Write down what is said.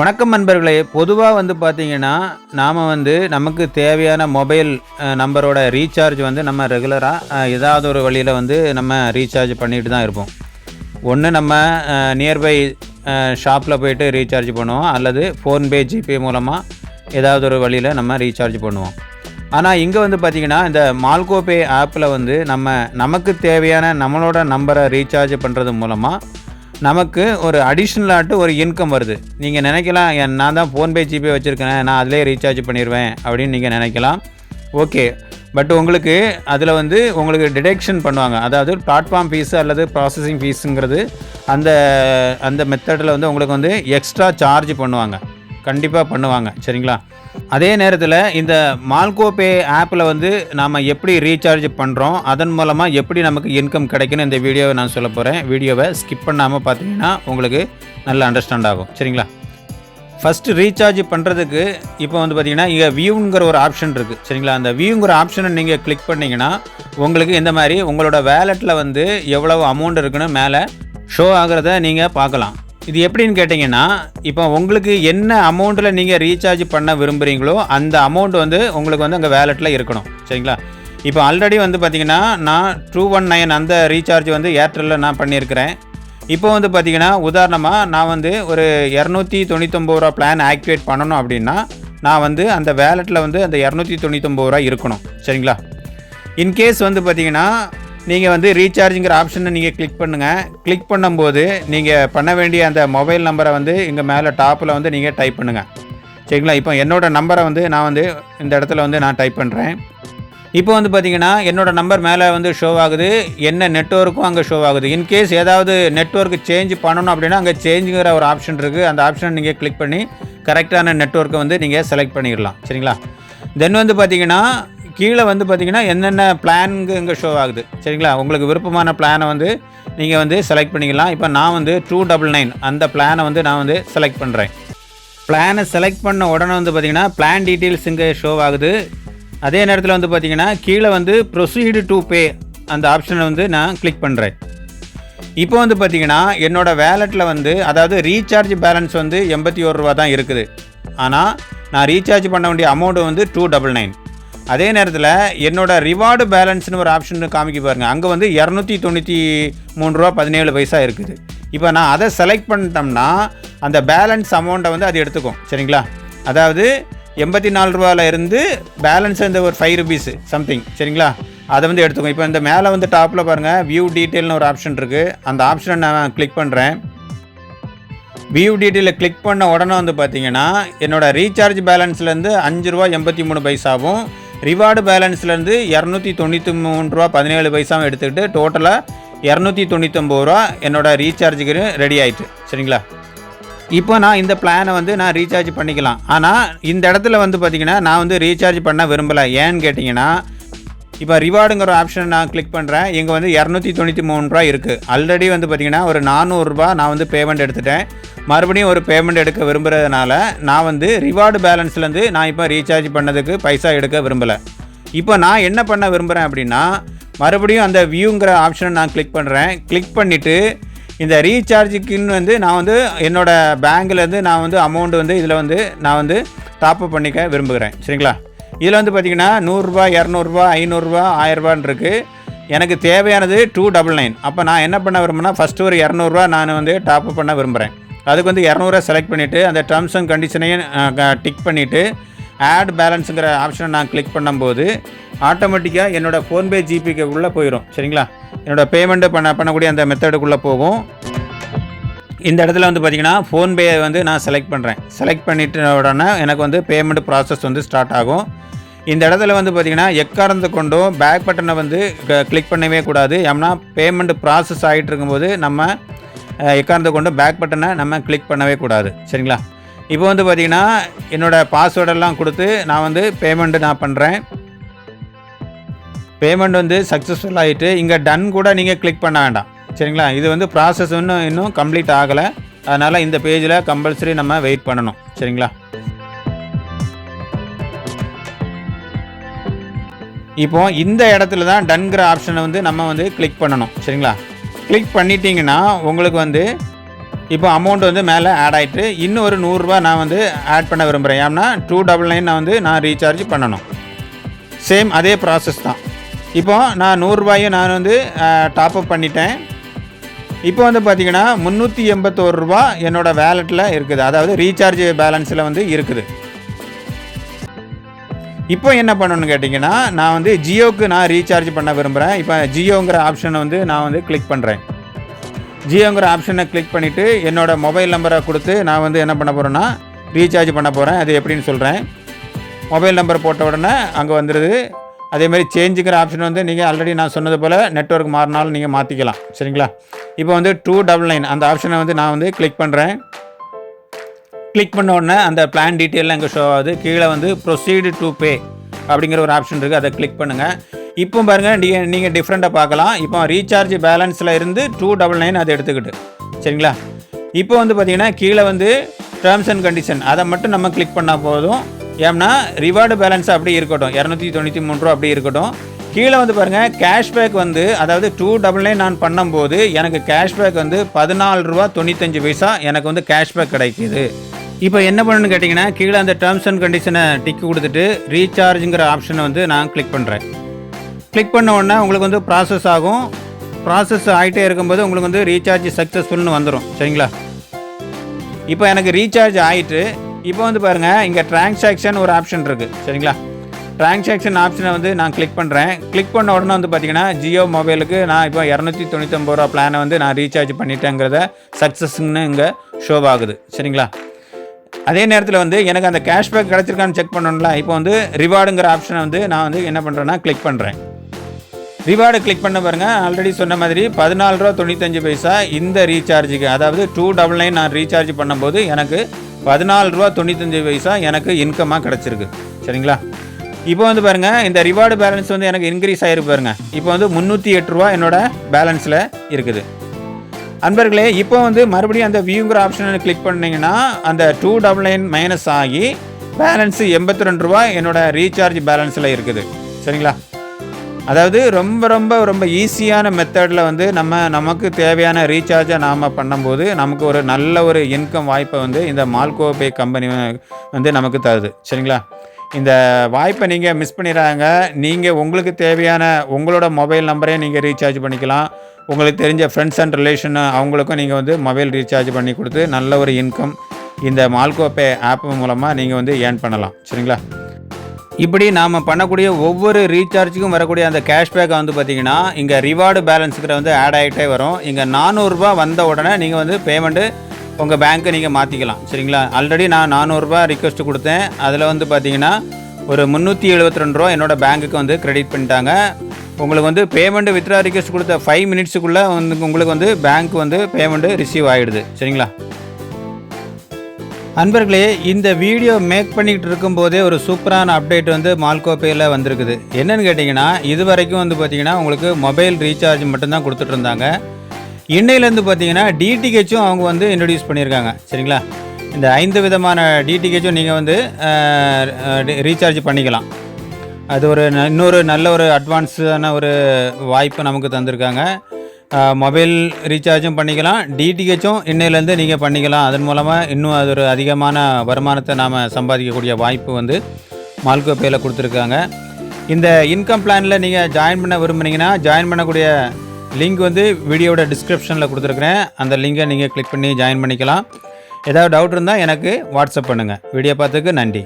வணக்கம் நண்பர்களே பொதுவாக வந்து பார்த்தீங்கன்னா நாம் வந்து நமக்கு தேவையான மொபைல் நம்பரோட ரீசார்ஜ் வந்து நம்ம ரெகுலராக ஏதாவது ஒரு வழியில் வந்து நம்ம ரீசார்ஜ் பண்ணிட்டு தான் இருப்போம். ஒன்று நம்ம நியர்பை ஷாப்பில் போயிட்டு ரீசார்ஜ் பண்ணுவோம் அல்லது ஃபோன்பே ஜிபே மூலமாக ஏதாவது ஒரு வழியில் நம்ம ரீசார்ஜ் பண்ணுவோம். ஆனால் இங்கே வந்து பார்த்திங்கன்னா இந்த மால்கோபே ஆப்பில் வந்து நம்ம நமக்கு தேவையான நம்மளோட நம்பரை ரீசார்ஜ் பண்ணுறது மூலமாக நமக்கு ஒரு அடிஷ்னலாட்டு ஒரு இன்கம் வருது. நீங்கள் நினைக்கலாம் என் நான் தான் ஃபோன்பே ஜிபே வச்சுருக்கேன். நான் அதிலே ரீசார்ஜ் பண்ணிடுவேன் அப்படின்னு நீங்கள் நினைக்கலாம். ஓகே பட் உங்களுக்கு அதில் வந்து உங்களுக்கு டிடெக்ஷன் பண்ணுவாங்க. அதாவது பிளாட்ஃபார்ம் ஃபீஸு அல்லது ப்ராசஸிங் ஃபீஸுங்கிறது அந்த அந்த மெத்தடில் வந்து உங்களுக்கு வந்து எக்ஸ்ட்ரா சார்ஜ் பண்ணுவாங்க. கண்டிப்பாக பண்ணுவாங்க. சரிங்களா? அதே நேரத்தில் இந்த மால்கோபே ஆப்பில் வந்து நாம் எப்படி ரீசார்ஜ் பண்ணுறோம் அதன் மூலமாக எப்படி நமக்கு இன்கம் கிடைக்குன்னு இந்த வீடியோவை நான் சொல்ல போகிறேன் வீடியோவை ஸ்கிப் பண்ணாமல் பார்த்தீங்கன்னா உங்களுக்கு நல்ல அண்டர்ஸ்டாண்ட் ஆகும். சரிங்களா? ஃபஸ்ட்டு ரீசார்ஜ் பண்ணுறதுக்கு இப்போ வந்து பார்த்தீங்கன்னா இங்கே வியூங்கிற ஒரு ஆப்ஷன் இருக்குது சரிங்களா? அந்த வியூங்கிற ஆப்ஷனை நீங்கள் கிளிக் பண்ணிங்கன்னா உங்களுக்கு இந்த மாதிரி உங்களோட வேலெட்டில் வந்து எவ்வளவு அமௌண்ட் இருக்குன்னு மேலே ஷோ ஆகிறத நீங்கள் பார்க்கலாம். இது எப்படின்னு கேட்டிங்கன்னா இப்போ உங்களுக்கு என்ன அமௌண்ட்டில் நீங்கள் ரீசார்ஜ் பண்ண விரும்புகிறீங்களோ அந்த அமௌண்ட் வந்து உங்களுக்கு வந்து அங்கே வேலெட்டில் இருக்கணும். சரிங்களா? இப்போ ஆல்ரெடி வந்து பார்த்தீங்கன்னா நான் டூ ஒன் நைன் அந்த ரீசார்ஜ் வந்து ஏர்டெல்லில் நான் பண்ணியிருக்கிறேன். இப்போ வந்து பார்த்தீங்கன்னா உதாரணமாக நான் வந்து ஒரு இரநூத்தி தொண்ணூத்தொம்பது ரூபா பிளான் ஆக்டிவேட் பண்ணணும் அப்படின்னா நான் வந்து அந்த வேலெட்டில் வந்து அந்த இரநூத்தி தொண்ணூத்தொம்பது ரூபா இருக்கணும். சரிங்களா? இன்கேஸ் வந்து பார்த்தீங்கன்னா நீங்கள் வந்து ரீசார்ஜுங்கிற ஆப்ஷனை நீங்கள் கிளிக் பண்ணுங்கள் கிளிக் பண்ணும்போது நீங்கள் பண்ண வேண்டிய அந்த மொபைல் நம்பரை வந்து இங்கே மேலே டாப்பில் வந்து நீங்கள் டைப் பண்ணுங்கள் சரிங்களா? இப்போ என்னோடய நம்பரை வந்து நான் வந்து இந்த இடத்துல வந்து நான் டைப் பண்ணுறேன் இப்போ வந்து பார்த்திங்கன்னா என்னோடய நம்பர் மேலே வந்து ஷோ ஆகுது. என்ன நெட்ஒர்க்கும் அங்கே ஷோ ஆகுது. இன்கேஸ் ஏதாவது நெட்ஒர்க் சேஞ்ச் பண்ணணும் அப்படின்னா அங்கே சேஞ்சுங்கிற ஒரு ஆப்ஷன் இருக்குது அந்த ஆப்ஷனை நீங்கள் கிளிக் பண்ணி கரெக்டான நெட்ஒர்க்கை வந்து நீங்கள் செலக்ட் பண்ணிடலாம். சரிங்களா? தென் வந்து பார்த்தீங்கன்னா கீழே வந்து பார்த்திங்கன்னா என்னென்ன பிளானுங்க இங்கே ஷோ ஆகுது. சரிங்களா? உங்களுக்கு விருப்பமான பிளானை வந்து நீங்கள் வந்து செலக்ட் பண்ணிக்கலாம். இப்போ நான் வந்து டூ டபுள் நைன் அந்த பிளானை வந்து நான் வந்து செலக்ட் பண்ணுறேன் பிளானை செலக்ட் பண்ண உடனே வந்து பார்த்தீங்கன்னா பிளான் டீட்டெயில்ஸ் இங்கே ஷோ ஆகுது. அதே நேரத்தில் வந்து பார்த்திங்கன்னா கீழே வந்து ப்ரொசீடு டு பே அந்த ஆப்ஷனை வந்து நான் கிளிக் பண்ணுறேன் இப்போ வந்து பார்த்தீங்கன்னா என்னோட வேலெட்டில் வந்து அதாவது ரீசார்ஜ் பேலன்ஸ் வந்து எண்பத்தி ஒரு ரூபா தான் இருக்குது. ஆனால் நான் ரீசார்ஜ் பண்ண வேண்டிய அமௌண்ட்டு வந்து டூ டபுள் நைன் அதே நேரத்தில் என்னோட ரிவார்டு பேலன்ஸ்னு ஒரு ஆப்ஷன் காமிக்க பாருங்கள் அங்கே வந்து இரநூத்தி தொண்ணூற்றி மூணு ரூபா பதினேழு பைசா இருக்குது. இப்போ நான் அதை செலக்ட் பண்ணிட்டோம்னா அந்த பேலன்ஸ் அமௌண்ட்டை வந்து அது எடுத்துக்கும். சரிங்களா? அதாவது எண்பத்தி நாலு ரூபாவில் இருந்து பேலன்ஸ் இந்த ஒரு ஃபைவ் ருபீஸ் சம்திங் சரிங்களா? அதை வந்து எடுத்துக்கும். இப்போ இந்த மேலே வந்து டாப்பில் பாருங்கள் வியூ டீட்டெயில்னு ஒரு ஆப்ஷன் இருக்குது அந்த ஆப்ஷனை நான் கிளிக் பண்ணுறேன் வியூ டீட்டெயிலில் கிளிக் பண்ண உடனே வந்து பார்த்தீங்கன்னா என்னோட ரீசார்ஜ் பேலன்ஸ்லேருந்து அஞ்சு ரூபா எண்பத்தி மூணு பைசாவும் ரிவார்டு பேலன்ஸ்லேருந்து இரநூத்தி தொண்ணூற்றி மூணு ரூபா பதினேழு பைசாவும் எடுத்துக்கிட்டு டோட்டலாக இரநூத்தி தொண்ணூத்தொம்பது ரூபா என்னோடய ரீசார்ஜுக்கு ரெடி ஆயிட்டு. சரிங்களா? இப்போ நான் இந்த பிளானை வந்து நான் ரீசார்ஜ் பண்ணிக்கலாம். ஆனால் இந்த இடத்துல வந்து பார்த்தீங்கன்னா நான் வந்து ரீசார்ஜ் பண்ண விரும்பலை. ஏன்னு கேட்டிங்கன்னா இப்போ ரிவார்டுங்கிற ஆப்ஷனை நான் கிளிக் பண்ணுறேன் இங்கே வந்து இரநூத்தி தொண்ணூற்றி மூணு ரூபா இருக்குது ஆல்ரெடி வந்து பார்த்திங்கன்னா ஒரு நானூறுரூபா நான் வந்து பேமெண்ட் எடுத்துட்டேன். மறுபடியும் ஒரு பேமெண்ட் எடுக்க விரும்புகிறதுனால நான் வந்து ரிவார்டு பேலன்ஸ்லேருந்து நான் இப்போ ரீசார்ஜ் பண்ணதுக்கு பைசா எடுக்க விரும்பலை. இப்போ நான் என்ன பண்ண விரும்புகிறேன் அப்படின்னா மறுபடியும் அந்த வியூங்கிற ஆப்ஷனை நான் கிளிக் பண்ணுறேன் கிளிக் பண்ணிவிட்டு இந்த ரீசார்ஜுக்குன்னு வந்து நான் வந்து என்னோடய பேங்க்லேருந்து நான் வந்து அமௌண்ட் வந்து இதில் வந்து நான் வந்து டாப்அப் பண்ணிக்க விரும்புகிறேன். சரிங்களா? இதில் வந்து பார்த்திங்கன்னா நூறுரூவா இரநூறுபா ஐநூறுரூவா ஆயிரரூபான்னு இருக்குது எனக்கு தேவையானது டூ டபுள் நைன். அப்போ நான் என்ன பண்ண விரும்புனா ஃபஸ்ட்டு ஒரு இரநூறுவா நான் வந்து டாப்அப் பண்ண விரும்புகிறேன் அதுக்கு வந்து இரநூறுவா செலக்ட் பண்ணிவிட்டு அந்த டேர்ம்ஸ் அண்ட் கண்டிஷனையும் டிக் பண்ணிவிட்டு ஆட் பேலன்ஸுங்கிற ஆப்ஷனை நான் கிளிக் பண்ணும்போது ஆட்டோமேட்டிக்காக என்னோடய ஃபோன்பே ஜிபிக்கு உள்ளே போயிடும் சரிங்களா? என்னோடய பேமெண்ட்டு பண்ண பண்ணக்கூடிய அந்த மெத்தடுக்குள்ளே போகும். இந்த இடத்துல வந்து பார்த்தீங்கன்னா ஃபோன்பே வந்து நான் செலக்ட் பண்ணுறேன் செலக்ட் பண்ணிட்டு உடனே எனக்கு வந்து பேமெண்ட் ப்ராசஸ் வந்து ஸ்டார்ட் ஆகும். இந்த இடத்துல வந்து பார்த்தீங்கன்னா எக்காரந்து கொண்டும் பேக் பட்டனை வந்து கிளிக் பண்ணவே கூடாது. ஏன்னா பேமெண்ட் ப்ராசஸ் ஆகிட்டு இருக்கும்போது நம்ம எக்காரந்து கொண்டும் பேக் பட்டனை நம்ம கிளிக் பண்ணவே கூடாது. சரிங்களா? இப்போ வந்து பார்த்தீங்கன்னா என்னோடய பாஸ்வேர்டெல்லாம் கொடுத்து நான் வந்து பேமெண்ட்டு நான் பண்ணுறேன் பேமெண்ட் வந்து சக்ஸஸ்ஃபுல் ஆகிட்டு இங்கே டன் கூட நீங்கள் கிளிக் பண்ண வேண்டாம். சரிங்களா? இது வந்து ப்ராசஸ் இன்னும் இன்னும் கம்ப்ளீட் ஆகலை. அதனால் இந்த பேஜில் கம்பல்சரி நம்ம வெயிட் பண்ணணும். சரிங்களா? இப்போ இந்த இடத்துல தான் டன்கிற ஆப்ஷனை வந்து நம்ம வந்து கிளிக் பண்ணணும். சரிங்களா? கிளிக் பண்ணிட்டீங்கன்னா உங்களுக்கு வந்து இப்போ அமௌண்ட் வந்து மேலே ஆட் ஆகிட்டு இன்னும் ஒரு நூறுரூவா நான் வந்து ஆட் பண்ண விரும்புகிறேன் ஏன்னா டூ டபுள் நைன் நான் வந்து நான் ரீசார்ஜ் பண்ணணும். சேம் அதே ப்ராசஸ் தான். இப்போ நான் நூறுரூவாயும் நான் வந்து டாப்அப் பண்ணிட்டேன். இப்போ வந்து பார்த்தீங்கன்னா முந்நூற்றி எண்பத்தோரு ரூபா என்னோடய வேலெட்டில் இருக்குது. அதாவது ரீசார்ஜ் பேலன்ஸில் வந்து இருக்குது. இப்போ என்ன பண்ணணும்னு கேட்டிங்கன்னா நான் வந்து ஜியோக்கு நான் ரீசார்ஜ் பண்ண விரும்புகிறேன் இப்போ ஜியோங்கிற ஆப்ஷனை வந்து நான் வந்து கிளிக் பண்ணுறேன் ஜியோங்கிற ஆப்ஷனை கிளிக் பண்ணிவிட்டு என்னோடய மொபைல் நம்பரை கொடுத்து நான் வந்து என்ன பண்ண போகிறேன்னா ரீசார்ஜ் பண்ண போகிறேன் அது எப்படின்னு சொல்கிறேன் மொபைல் நம்பர் போட்ட உடனே அங்கே வந்துடுது அதேமாதிரி சேஞ்சுங்கிற ஆப்ஷன் வந்து நீங்கள் ஆல்ரெடி நான் சொன்னது போல் நெட்ஒர்க் மாறினாலும் நீங்கள் மாற்றிக்கலாம் சரிங்களா? இப்போ வந்து டூ டபுள் நைன் அந்த ஆப்ஷனை வந்து நான் வந்து கிளிக் பண்ணுறேன் கிளிக் பண்ண உடனே அந்த பிளான் டீட்டெயிலாம் இங்கே ஷோ ஆகுது. கீழே வந்து ப்ரொசீடு டு பே அப்படிங்கிற ஒரு ஆப்ஷன் இருக்குது அதை கிளிக் பண்ணுங்கள் இப்போ பாருங்கள் நீங்கள் நீங்கள் டிஃப்ரெண்ட்டாக பார்க்கலாம். இப்போ ரீசார்ஜ் பேலன்ஸில் இருந்து டூ டபுள் நைன் அதை எடுத்துக்கிட்டு. சரிங்களா? இப்போ வந்து பார்த்தீங்கன்னா கீழே வந்து டேர்ம்ஸ் அண்ட் கண்டிஷன் அதை மட்டும் நம்ம கிளிக் பண்ணால் போதும். ஏன்னா ரிவார்டு பேலன்ஸ் அப்படி இருக்கட்டும். இரநூத்தி தொண்ணூற்றி மூணு ரூபா அப்படி இருக்கட்டும். கீழே வந்து பாருங்கள் கேஷ்பேக் வந்து அதாவது டூ டபுள் நைன் நான் பண்ணும்போது எனக்கு கேஷ்பேக் வந்து பதினாலு ரூபா தொண்ணூத்தஞ்சு பைசா எனக்கு வந்து கேஷ்பேக் கிடைக்கிது. இப்போ என்ன பண்ணணும்னு கேட்டிங்கன்னா கீழே அந்த டேர்ம்ஸ் அண்ட் கண்டிஷனை டிக் கொடுத்துட்டு ரீசார்ஜுங்கிற ஆப்ஷனை வந்து நான் கிளிக் பண்ணுறேன் கிளிக் பண்ண உடனே உங்களுக்கு வந்து ப்ராசஸ் ஆகும். ப்ராசஸ் ஆகிட்டே இருக்கும்போது உங்களுக்கு வந்து ரீசார்ஜ் சக்ஸஸ்ஃபுல்னு வந்துடும் சரிங்களா? இப்போ எனக்கு ரீசார்ஜ் ஆகிட்டு இப்போ வந்து பாருங்கள் இங்கே டிரான்சாக்ஷன் ஒரு ஆப்ஷன் இருக்குது சரிங்களா? டிரான்சாக்ஷன் ஆப்ஷனை வந்து நான் கிளிக் பண்ணுறேன் கிளிக் பண்ண உடனே வந்து பார்த்தீங்கன்னா ஜியோ மொபைலுக்கு நான் இப்போ இரநூத்தி தொண்ணூத்தொம்பது ரூபா பிளானை வந்து நான் ரீசார்ஜ் பண்ணிட்டேங்கிறத சக்ஸஸ்ன்னு இங்கே ஷோ ஆகுது. சரிங்களா? அதே நேரத்தில் வந்து எனக்கு அந்த கேஷ்பேக் கிடச்சிருக்கான்னு செக் பண்ணணும்ல இப்போ வந்து ரிவார்டுங்கிற ஆப்ஷனை வந்து நான் வந்து என்ன பண்ணுறேன்னா கிளிக் பண்ணுறேன் ரிவார்டு கிளிக் பண்ண பாருங்கள் ஆல்ரெடி சொன்ன மாதிரி பதினாலு ரூபா தொண்ணூத்தஞ்சு பைசா இந்த ரீசார்ஜுக்கு அதாவது டூ டபுள் நைன் நான் ரீசார்ஜ் பண்ணும்போது எனக்கு பதினாலு ரூபா தொண்ணூத்தஞ்சு பைசா எனக்கு இன்கமாக கிடச்சிருக்கு. சரிங்களா? இப்போ வந்து பாருங்கள் இந்த ரிவார்டு பேலன்ஸ் வந்து எனக்கு இன்க்ரீஸ் ஆகிருக்கு பாருங்கள் இப்போ வந்து முந்நூற்றி எட்டு ரூபா என்னோட பேலன்ஸில் இருக்குது. அன்பர்களே இப்போ வந்து மறுபடியும் அந்த வியூங்கிற ஆப்ஷனை கிளிக் பண்ணிங்கன்னா அந்த டூ டபுள் நைன் மைனஸ் ஆகி பேலன்ஸு எண்பத்தி ரெண்டு ரூபா என்னோடய ரீசார்ஜ் பேலன்ஸில் இருக்குது. சரிங்களா? அதாவது ரொம்ப ரொம்ப ரொம்ப ஈஸியான மெத்தடில் வந்து நம்ம நமக்கு தேவையான ரீசார்ஜை நாம் பண்ணும்போது நமக்கு ஒரு நல்ல ஒரு இன்கம் வாய்ப்பை வந்து இந்த மால்கோ பே கம்பெனி வந்து நமக்கு தருது. சரிங்களா? இந்த வாய்ப்பை நீங்கள் மிஸ் பண்ணிடுறாங்க நீங்கள் உங்களுக்கு தேவையான உங்களோட மொபைல் நம்பரே நீங்கள் ரீசார்ஜ் பண்ணிக்கலாம். உங்களுக்கு தெரிஞ்ச ஃப்ரெண்ட்ஸ் அண்ட் ரிலேஷன் அவங்களுக்கும் நீங்கள் வந்து மொபைல் ரீசார்ஜ் பண்ணி கொடுத்து நல்ல ஒரு இன்கம் இந்த மால்கோ பே ஆப் மூலமாக நீங்கள் வந்து ஏர்ன் பண்ணலாம். சரிங்களா? இப்படி நாம் பண்ணக்கூடிய ஒவ்வொரு ரீசார்ஜுக்கும் வரக்கூடிய அந்த கேஷ்பேக்கை வந்து பார்த்திங்கன்னா இங்கே ரிவார்டு பேலன்ஸுக்கிற வந்து ஆட் ஆகிட்டே வரும். இங்கே நானூறுரூபா வந்த உடனே நீங்கள் வந்து பேமெண்ட்டு உங்கள் பேங்க்கை நீங்கள் மாற்றிக்கலாம் சரிங்களா? ஆல்ரெடி நான் நானூறுரூபா ரிக்வெஸ்ட் கொடுத்தேன். அதில் வந்து பார்த்தீங்கன்னா ஒரு முந்நூற்றி எழுபத்தி ரெண்டு ரூபா என்னோடய பேங்க்குக்கு வந்து கிரெடிட் பண்ணிட்டாங்க. உங்களுக்கு வந்து பேமெண்ட்டு வித்ரா ரிக்வஸ்ட் கொடுத்த ஃபைவ் மினிட்ஸுக்குள்ளே வந்து உங்களுக்கு வந்து பேங்க் வந்து பேமெண்ட்டு ரிசீவ் ஆகிடுது சரிங்களா? அன்பர்களே இந்த வீடியோ மேக் பண்ணிக்கிட்டு இருக்கும்போதே ஒரு சூப்பரான அப்டேட் வந்து மால்கோப்பேயில் வந்திருக்குது. என்னென்னு கேட்டிங்கன்னா இது வரைக்கும் வந்து பார்த்திங்கன்னா உங்களுக்கு மொபைல் ரீசார்ஜ் மட்டும்தான் கொடுத்துட்டு இருந்தாங்க. இன்னையிலேருந்து பார்த்தீங்கன்னா டிடிஹெச்சும் அவங்க வந்து இன்ட்ரடியூஸ் பண்ணியிருக்காங்க. சரிங்களா? இந்த ஐந்து விதமான டிடிஹெச்சும் நீங்கள் வந்து ரீசார்ஜ் பண்ணிக்கலாம். அது ஒரு இன்னொரு நல்ல ஒரு அட்வான்ஸான ஒரு வாய்ப்பு நமக்கு தந்திருக்காங்க. மொபைல் ரீசார்ஜும் பண்ணிக்கலாம். டிடிஹெச்சும் இன்னையிலேருந்து நீங்கள் பண்ணிக்கலாம். அதன் மூலமாக இன்னும் அது ஒரு அதிகமான வருமானத்தை நாம் சம்பாதிக்கக்கூடிய வாய்ப்பு வந்து மால்கோ பேயில் கொடுத்துருக்காங்க. இந்த இன்கம் பிளானில் நீங்கள் ஜாயின் பண்ண விரும்புனீங்கன்னா ஜாயின் பண்ணக்கூடிய லிங்க் வந்து வீடியோட டிஸ்கிரிப்ஷனில் கொடுத்துருக்குறேன். அந்த லிங்கை நீங்கள் கிளிக் பண்ணி ஜாயின் பண்ணிக்கலாம். ஏதாவது டவுட் இருந்தால் எனக்கு வாட்ஸ்அப் பண்ணுங்கள் வீடியோ பார்த்துக்கு நன்றி.